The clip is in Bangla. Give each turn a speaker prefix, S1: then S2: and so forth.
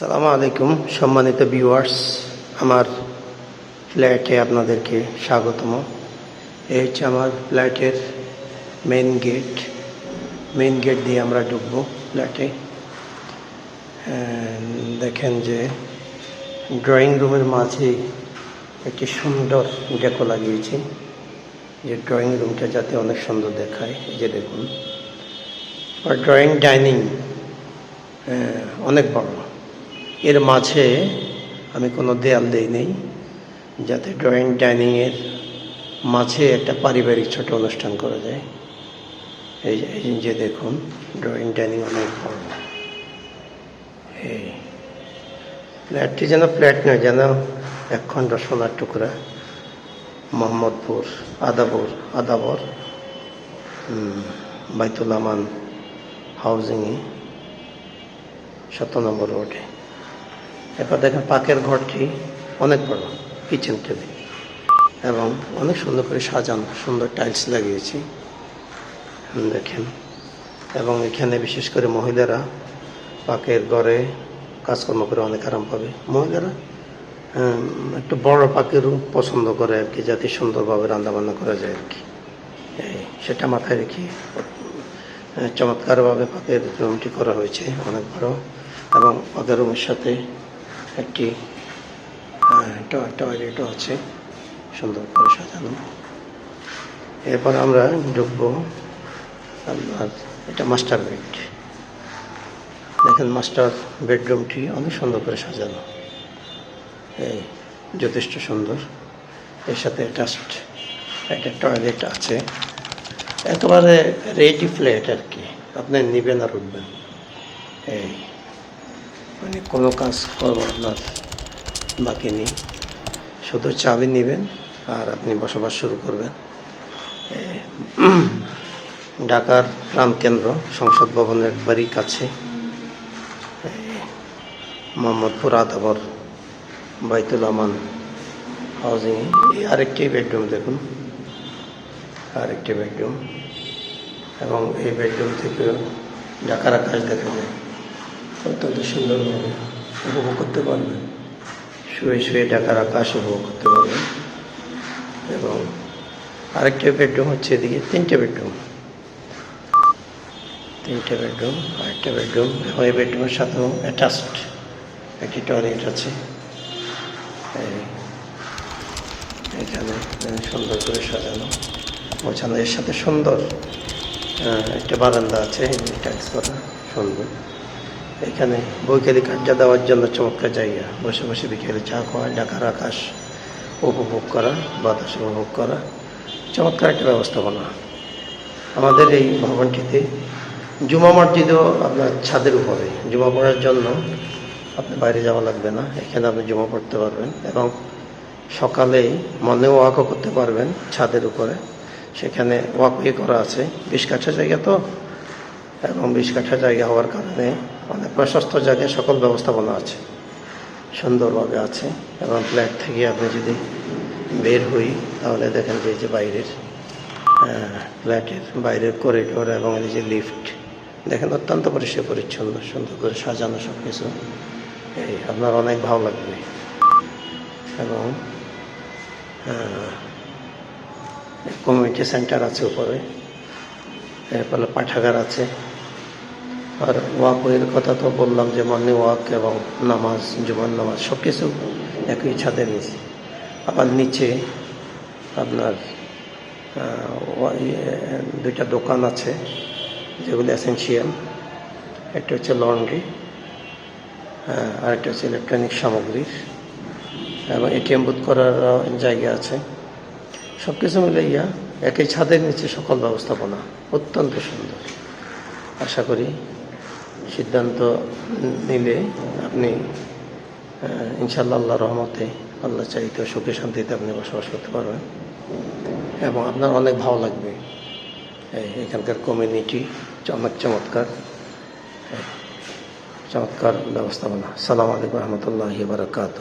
S1: সালামু আলাইকুম, সম্মানিত ভিউয়ার্স আমার ফ্ল্যাটে আপনাদেরকে স্বাগতম। এই হচ্ছে আমার ফ্ল্যাটের মেন গেট মেন গেট দিয়ে আমরা ঢুকবো ফ্ল্যাটে। দেখেন যে ড্রয়িং রুমের মাঝে একটি সুন্দর ডেকো লাগিয়েছি। যে ড্রয়িং রুমটা যাতে অনেক সুন্দর দেখায় যে দেখুন। আর ড্রয়িং ডাইনিং অনেক বড়। এর মাঝে আমি কোনো দেয়াল দেই নেই, যাতে ড্রয়িং ডাইনিংয়ের মাঝে একটা পারিবারিক ছোট অনুষ্ঠান করা যায়। এই যে- এই যে দেখুন ড্রয়িং ডাইনিং অনেক বড়। এই, ফ্ল্যাটটি যেন ফ্ল্যাট নয়, যেন একখণ্ড সোনার টুকরা। মোহাম্মদপুর, আদাবর আদাবর বাইতুল আমান হাউজিংয়ে সত্য নম্বর রোডে। এরপর দেখেন পাকের ঘরটি অনেক বড় কিচেন টেবিল এবং অনেক সুন্দর করে সাজানো, সুন্দর টাইলস লাগিয়েছি। দেখেন, এবং এখানে বিশেষ করে মহিলারা পাকের ঘরে কাজকর্ম করে অনেক আরাম পাবে। মহিলারা একটু বড় রুম পছন্দ করে আর কি, যাতে সুন্দরভাবে রান্নাবান্না করা যায় আর কি। সেটা মাথায় রেখে চমৎকারভাবে পাকের রুমটি করা হয়েছে, অনেক বড়। এবং পাকের রুমের সাথে একটি টয়লেটও আছে। সুন্দর করে সাজানো। এরপর আমরা ঢুকবো আপনার এটা মাস্টার বেড দেখেন মাস্টার বেডরুমটি অনেক সুন্দর করে সাজানো। এই যথেষ্ট সুন্দর। এর সাথে অ্যাটাচড একটা টয়লেট আছে। একেবারে রেডি ফ্ল্যাট আর কি। আপনি নেবেন আর উঠবেন। এই মানে কোনো কাজ করব আপনার বাকি নেই। শুধু চাবি নেবেন আর আপনি বসবাস শুরু করবেন। ঢাকার প্রাণকেন্দ্র সংসদ ভবনের বাড়ি কাছে। মোহাম্মদপুর আদাবর বাইতুল আমান হাউজিং এই আরেকটি বেডরুম দেখুন। আরেকটি বেডরুম। এবং এই বেডরুম থেকে ঢাকার আকাশ দেখা যায়। অত্যন্ত সুন্দরভাবে উপভোগ করতে পারবেন শুয়ে শুয়ে ঢাকার আকাশ উপভোগ করতে পারবেন এবং আরেকটা বেডরুম হচ্ছে এদিকে, তিনটে বেডরুম তিনটে বেডরুম আরেকটা বেডরুম এবং এই বেডরুমের সাথেও অ্যাটাচড একটি টয়লেট আছে। এখানে সুন্দর করে সাজানো। গোছানো এর সাথে সুন্দর একটা বারান্দা আছে করা সুন্দর। এখানে বৈকালিক আড্ডা দেওয়ার জন্য চমৎকার জায়গা। বসে বসে বিকেলে চা খাওয়া ঢাকার আকাশ, উপভোগ করা, বাতাস উপভোগ করা, চমৎকার একটা ব্যবস্থাপনা। আমাদের এই ভবনটিতে জুমা মসজিদও আপনার ছাদের উপরে। জুমা পড়ার জন্য আপনি বাইরে যাওয়া লাগবে না, এখানে আপনি জুমা পড়তে পারবেন এবং সকালে মনে ওয়াকও করতে পারবেন ছাদের উপরে। সেখানে ওয়াকওয়ে করা আছে। বিশ কাঠা জায়গা তো, এবং বিশ কাঠা জায়গা হওয়ার কারণে অনেক প্রশস্ত জায়গায় সকল ব্যবস্থাপনা আছে। সুন্দরভাবে আছে এবং ফ্ল্যাট থেকে আপনি যদি বের হই, তাহলে দেখেন যে যে বাইরের ফ্ল্যাটের বাইরের করিডোর এবং এই যে লিফট দেখেন অত্যন্ত পরিষ্কার পরিচ্ছন্ন, সুন্দর করে সাজানো সব কিছু এই আপনার অনেক ভালো লাগবে। এবং কমিউনিটি সেন্টার আছে উপরে। এরপরে পাঠাগার আছে। আর ওয়াকের কথা তো বললাম যে মর্নিং ওয়াক এবং নামাজ, জুমার নামাজ সব কিছু একই ছাদের নিচে। আবার নিচে আপনার দুইটা দোকান আছে যেগুলো এসেন্সিয়াল একটা হচ্ছে লন্ড্রি আর একটা হচ্ছে ইলেকট্রনিক সামগ্রীর। এবং এটিএম বুথ করার জায়গা আছে। সব কিছু মিলে ইয়া একই ছাদের নিচে সকল ব্যবস্থাপনা অত্যন্ত সুন্দর। আশা করি সিদ্ধান্ত নিলে আপনি ইনশাল্লাহ আল্লাহ রহমতে আল্লাহ চাইতে সুখে শান্তিতে আপনি বসবাস করতে পারবেন। এবং আপনার অনেক ভালো লাগবে এখানকার কমিউনিটি অনেক চমৎকার চমৎকার ব্যবস্থাপনা। সালাম আলাইকুম রহমতুল্লাহ বারকাত